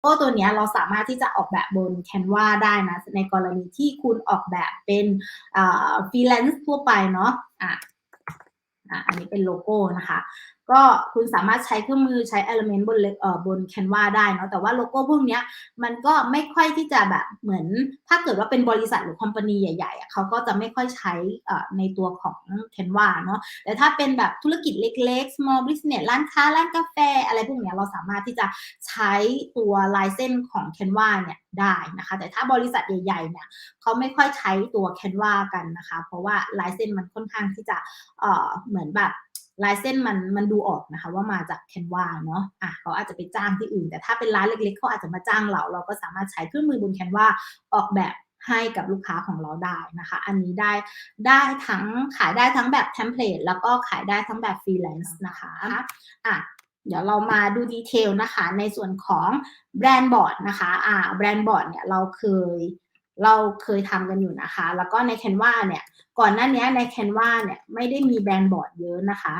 โก้ตัวนี้เราสามารถที่จะออกแบบบน Canva ได้นะ ในกรณีที่คุณออกแบบเป็นฟรีแลนซ์ทั่วไปเนาะอะอันนี้เป็นโลโก้นะคะ ก็คุณสามารถใช้เครื่องมือใช้ element บนเอ่อบน Canva ได้เนาะแต่ว่าโลโก้พวกเนี้ยมันก็ไม่ค่อยที่จะแบบเหมือน ถ้าเกิดว่าเป็นบริษัทหรือคอมพานีใหญ่ๆเขาก็จะไม่ค่อยใช้ในตัวของ Canva เนาะแต่ถ้าเป็นแบบธุรกิจเล็กๆ small business ร้านค้าร้านกาแฟ อะไรพวกเนี้ยเราสามารถที่จะใช้ตัวลายเส้นของ Canva เนี่ยได้นะคะ แต่ถ้าบริษัทใหญ่ๆเนี่ยเขาไม่ค่อยใช้ตัว Canva กันนะคะ เพราะว่าลายเส้นมันค่อนข้างที่จะเเหมือนแบบ ลายเส้นมันมันดูออกนะคะ ว่ามาจากแคนวาเนาะอะเขาอาจจะไปจ้างที่อื่น แต่ถ้าเป็นร้านเล็กๆเขาอาจจะมาจ้างเรา เราก็สามารถใช้เครื่องมือบนแคนวาออกแบบให้กับลูกค้าของเราได้นะคะ อันนี้ได้ได้ทั้งขายได้ทั้งแบบเทมเพลตแล้วก็ขายได้ทั้งแบบฟรีแลนซ์นะคะอะเดี๋ยวเรามาดูดีเทลนะคะ ในส่วนของแบรนด์บอร์ดนะคะอ่าแบรนด์บอร์ดเนี่ยเราเคยเราเคยทำกันอยู่นะคะ แล้วก็ในแคนวาเนี่ย ก่อนหน้านี้ใน Canva เนี่ยไม่ได้มีแบรนด์บอร์ดเยอะนะคะ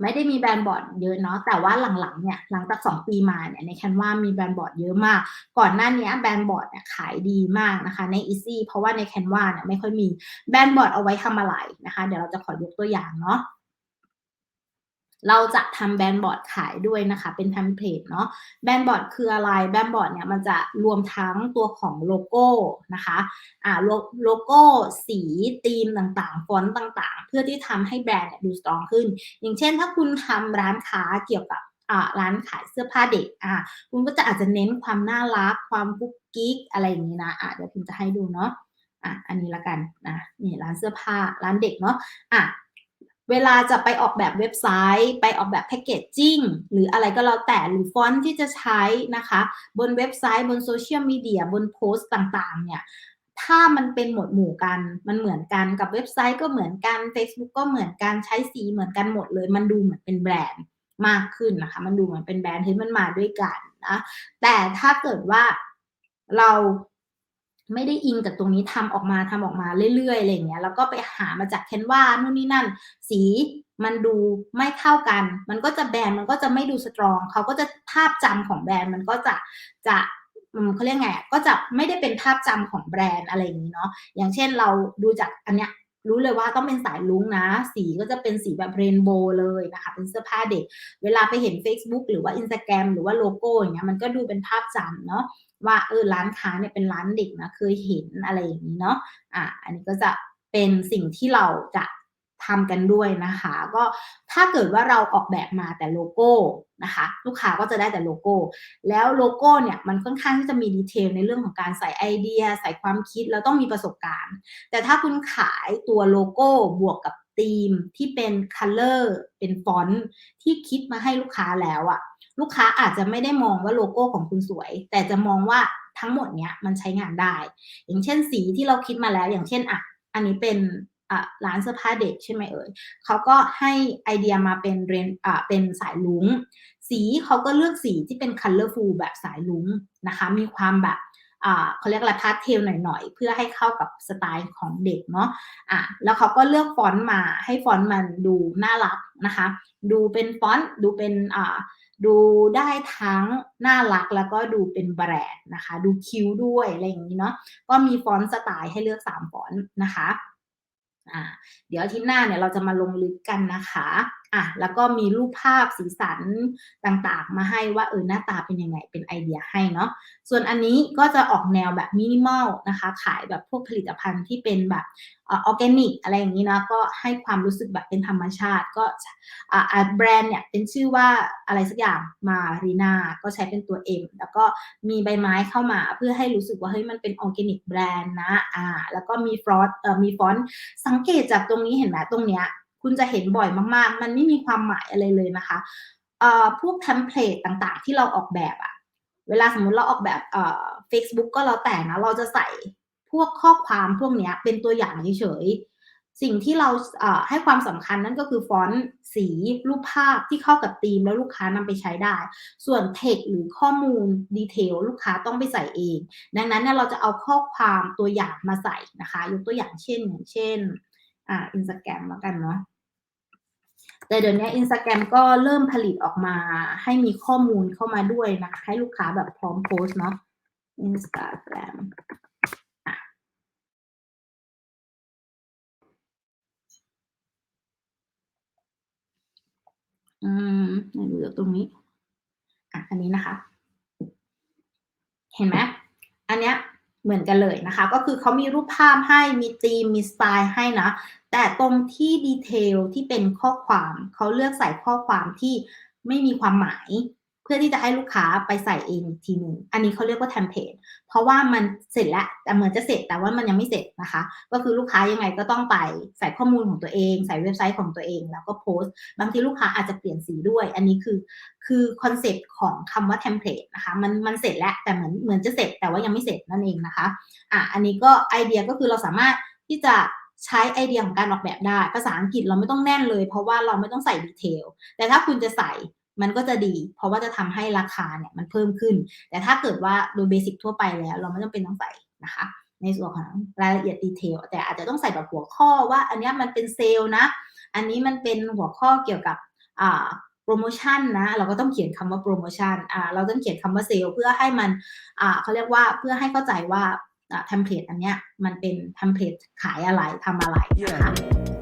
ไม่ได้มีแบรนด์บอร์ดเยอะเนาะแต่ว่าหลังๆเนี่ยหลังจากสองปีมาเนี่ยในแคนว่ามีแบรนด์บอร์ดเยอะมาก ก่อนหน้านี้แบรนด์บอร์ดเนี่ยขายดีมากนะคะใน e ซี่เพราะว่าในแคนว่าเนี่ยไม่ค่อยมีแบรนด์บอร์ดเอาไว้ทำอะไรนะคะ เดี๋ยวเราจะขอยกตัวอย่างเนาะ เราจะทำแบนบอร์ดขายด้วยนะคะ เป็นเทมเพลตเนาะแบนบอร์ดคืออะไรแบนบอร์ดเนี่ยมันจะรวมทั้งตัวของโลโก้นะคะอ่าโลโก้สีธีมต่างๆฟอนต์ต่างๆ เพื่อที่ทำให้แบรนด์ดูสตรองขึ้น อย่างเช่นถ้าคุณทำร้านค้าเกี่ยวกับร้านขายเสื้อผ้าเด็กอ่าคุณก็จะอาจจะเน้นความน่ารัก ความกุ๊กกิ๊กอะไรอย่างนี้นะอะเดี๋ยวพิมจะให้ดูเนาะอะอันนี้ละกันนะนี่ร้านเสื้อผ้าร้านเด็กเนาะอะ เวลาจะไปออกแบบเว็บไซต์ ไปออกแบบแพคเกจจิ้งหรืออะไรก็แล้วแต่หรือฟอนต์ที่จะใช้นะคะ บนเว็บไซต์บนโซเชียลมีเดียบนโพสต์ต่างๆ เนี่ยถ้ามันเป็นหมวดหมู่กัน มันเหมือนกันกับเว็บไซต์ก็เหมือนกัน Facebook ก็เหมือนกันใช้สีเหมือนกันหมดเลย มันดูเหมือนเป็นแบรนด์มากขึ้นนะคะ มันดูเหมือนเป็นแบรนด์ที่มันมาด้วยกันนะแต่ถ้าเกิดว่าเรา ไม่ได้อิงจากตรงนี้ทำออกมาทำออกมาเรื่อยๆอะไรเงี้ยแล้วก็ไปหามาจากแคนวานู่นนี่นั่น สีมันดูไม่เท่ากัน มันก็จะแบรนด์มันก็จะไม่ดูสตรอง เขาก็จะภาพจำของแบรนด์มันก็จะจะเขาเรียกไงก็จะไม่ได้เป็นภาพจำของแบรนด์อะไรอย่างนี้เนาะอย่างเช่นเราดูจากอันเนี้ย รู้เลยว่าต้องเป็นสายลุงนะ สีก็จะเป็นสีแบบเรนโบว์เลยนะคะ เป็นเสื้อผ้าเด็ก เวลาไปเห็น Facebook หรือว่า Instagram หรือว่าโลโก้อย่างเงี้ยมันก็ดูเป็นภาพจำเนาะว่าเออร้านค้าเนี่ยเป็นร้านเด็กนะเคยเห็นอะไรอย่างนี้เนาะอะอันนี้ก็จะเป็นสิ่งที่เราจะ ทำกันด้วยนะคะ ก็ถ้าเกิดว่าเราออกแบบมาแต่โลโก้นะคะ ลูกค้าก็จะได้แต่โลโก้ แล้วโลโก้เนี่ยมันค่อนข้างที่จะมีดีเทลในเรื่องของการใส่ไอเดีย ใส่ความคิดแล้วต้องมีประสบการณ์ แต่ถ้าคุณขายตัวโลโก้บวกกับธีมที่เป็นคัลเลอร์เป็นฟอนต์ที่คิดมาให้ลูกค้าแล้วอะลูกค้าอาจจะไม่ได้มองว่าโลโก้ของคุณสวย แต่จะมองว่าทั้งหมดเนี้ยมันใช้งานได้ อย่างเช่นสีที่เราคิดมาแล้วอย่างเช่นอะอันนี้เป็น ร้านเสื้อผ้าเด็กใช่ไหมเอ่ยเขาก็ให้ไอเดียมาเป็นเรนอ่าเป็นสายลุงสีเขาก็เลือกสีที่เป็น colorful แบบสายลุงนะคะ มีความแบบอ่าเขาเรียกอะไรพาสเทลหน่อยๆ เพื่อให้เข้ากับสไตล์ของเด็กเนาะอะแล้วเขาก็เลือกฟอนต์มาให้ฟอนต์มันดูน่ารักนะคะ ดูเป็นฟอนต์ดูเป็นอ่าดูได้ทั้งน่ารักแล้วก็ดูเป็นแบรนด์นะคะ ดูคิ้วด้วยอะไรอย่างนี้เนาะก็มีฟอนต์สไตล์ให้เลือก 3 ฟอนต์นะคะ เดี๋ยวที่หน้าเนี่ยเราจะมาลงลึกกันนะคะ อะแล้วก็มีรูปภาพสีสันต่างๆ มาให้ว่าเออหน้าตาเป็นยังไงเป็นไอเดียให้เนาะส่วนอันนี้ก็จะออกแนวแบบมินิมอลนะคะขายแบบพวกผลิตภัณฑ์ที่เป็นแบบออร์แกนิกอะไรอย่างนี้นะก็ให้ความรู้สึกแบบเป็นธรรมชาติก็อ่าแบรนด์เนี่ยเป็นชื่อว่าอะไรสักอย่างมารีนาก็ใช้เป็นตัว M แล้วก็มีใบไม้เข้ามาเพื่อให้รู้สึกว่าเฮ้ยมันเป็นออร์แกนิกแบรนด์นะอ่าแล้วก็มีฟลอตเอ่อมีฟอนต์สังเกตจากตรงนี้เห็นไหมตรงเนี้ย คุณจะเห็นบ่อยมากๆ มันไม่มีความหมายอะไรเลยนะคะเอ่อพวกเทมเพลตต่างๆ ที่เราออกแบบอะเวลาสมมุติเราออกแบบเอ่อ Facebook ก็แล้วแต่นะเราจะใส่พวกข้อความพวกนี้เป็นตัวอย่างเฉยๆสิ่งที่เราให้ความสำคัญนั่นก็คือฟอนต์สีรูปภาพที่เข้ากับธีมแล้วลูกค้านำไปใช้ได้ ส่วนเทคหรือข้อมูลดีเทลลูกค้าต้องไปใส่เอง ดังนั้นเนี่ยเราจะเอาข้อความตัวอย่างมาใส่นะคะ ยกตัวอย่างเช่นอย่างเช่นอ่าอินสตาแกรมแล้วกันเนาะ แต่เดี๋ยวนี้ Instagram ก็เริ่มผลิตออกมาให้มีข้อมูลเข้ามาด้วยนะคะ ให้ลูกค้าแบบพร้อมโพสเนาะ Instagram อืมไหนดูจากตรงนี้ อะ อันนี้นะคะ เห็นไหมอันเนี้ย เหมือนกันเลยนะคะ ก็คือเขามีรูปภาพให้มีธีมมีสไตล์ให้นะ แต่ตรงที่ดีเทลที่เป็นข้อความเขาเลือกใส่ข้อความที่ไม่มีความหมาย เพื่อที่จะให้ลูกค้าไปใส่เองทีหนึ่งอันนี้เขาเรียกว่าเทมเพลตเพราะว่ามันเสร็จแล้วแต่เหมือนจะเสร็จแต่ว่ามันยังไม่เสร็จนะคะ ก็คือลูกค้ายังไงก็ต้องไปใส่ข้อมูลของตัวเอง ใส่เว็บไซต์ของตัวเอง แล้วก็โพสต์ บางทีลูกค้าอาจจะเปลี่ยนสีด้วย อันนี้คือคือคอนเซปต์ของคำว่าเทมเพลตนะคะมันมันเสร็จแล้วแต่เหมือนเหมือนจะเสร็จแต่ว่ายังไม่เสร็จนั่นเองนะคะอะอันนี้ก็ไอเดียก็คือเราสามารถที่จะใช้ไอเดียของการออกแบบได้ ภาษาอังกฤษเราไม่ต้องแน่นเลย เพราะว่าเราไม่ต้องใส่ดีเทลแต่ถ้าคุณจะใส่ มันก็จะดี เพราะว่าจะทำให้ราคาเนี่ยมันเพิ่มขึ้น แต่ถ้าเกิดว่าโดยเบสิกทั่วไปแล้ว เราไม่จำเป็นต้องใส่นะคะ ในส่วนของรายละเอียดดีเทลแต่อาจจะต้องใส่แบบหัวข้อว่า อันนี้มันเป็นเซลล์นะ อันนี้มันเป็นหัวข้อเกี่ยวกับอ่าโปรโมชั่นนะเราก็ต้องเขียนคำว่าโปรโมชั่นอ่าเราต้องเขียนคำว่าเซลล์เพื่อให้มันอ่าเขาเรียกว่าเพื่อให้เข้าใจว่าเทมเพลตอันเนี้ยมันเป็นเทมเพลตขายอะไรทำอะไรนะคะ